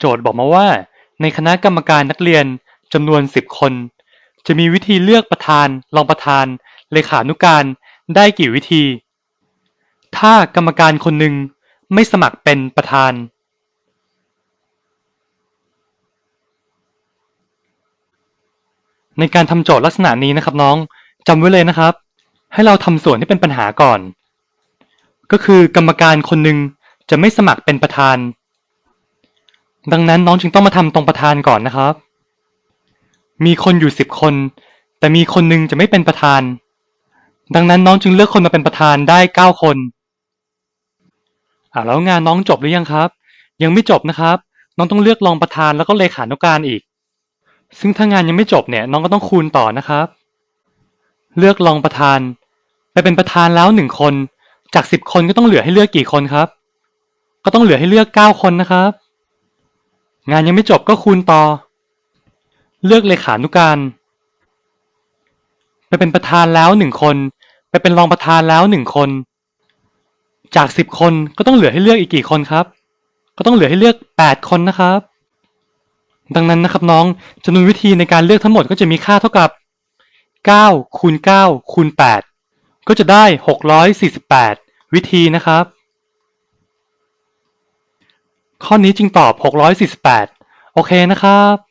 โจทย์บอกมาว่า ในคณะกรรมการนักเรียนจำนวน 10 คน จะมีวิธีเลือกประธาน รองประธาน เลขานุการได้กี่วิธี ถ้ากรรมการคนหนึ่งไม่สมัครเป็นประธานในการทำโจทย์ลักษณะนี้นะครับน้องจำไว้เลยนะครับ ให้เราทำส่วนที่เป็นปัญหาก่อน ก็คือกรรมการคนหนึ่งจะไม่สมัครเป็นประธาน ดังนั้นน้องจึงต้องมาทำตรงประธานก่อนนะครับ มีคนอยู่สิบคน แต่มีคนหนึ่งจะไม่เป็นประธาน ดังนั้นน้องจึงเลือกคนมาเป็นประธานได้เก้าคนอ่าแล้วงานน้องจบหรือยังครับ ยังไม่จบนะครับ น้องต้องเลือกรองประธานแล้วก็เลขานุการอีก ซึ่งถ้างานยังไม่จบเนี่ย น้องก็ต้องคูณต่อนะครับ เลือกรองประธาน ไปเป็นประธานแล้วหนึ่งคน จากสิบคนก็ต้องเหลือให้เลือกกี่คนครับ ก็ต้องเหลือให้เลือกเก้าคนนะครับ งานยังไม่จบก็คูณต่อ เลือกเลขานุการ ไปเป็นประธานแล้วหนึ่งคน ไปเป็นรองประธานแล้วหนึ่งคน จากสิบคนก็ต้องเหลือให้เลือกอีกกี่คนครับ ก็ต้องเหลือให้เลือกแปดคนนะครับ ดังนั้นนะครับน้องจำนวนวิธีในการเลือกทั้งหมดก็จะมีค่าเท่ากับ9คูณ9คูณ8ก็จะได้ 648 วิธีนะครับ ข้อนี้จึงตอบ 648 โอเคนะครับ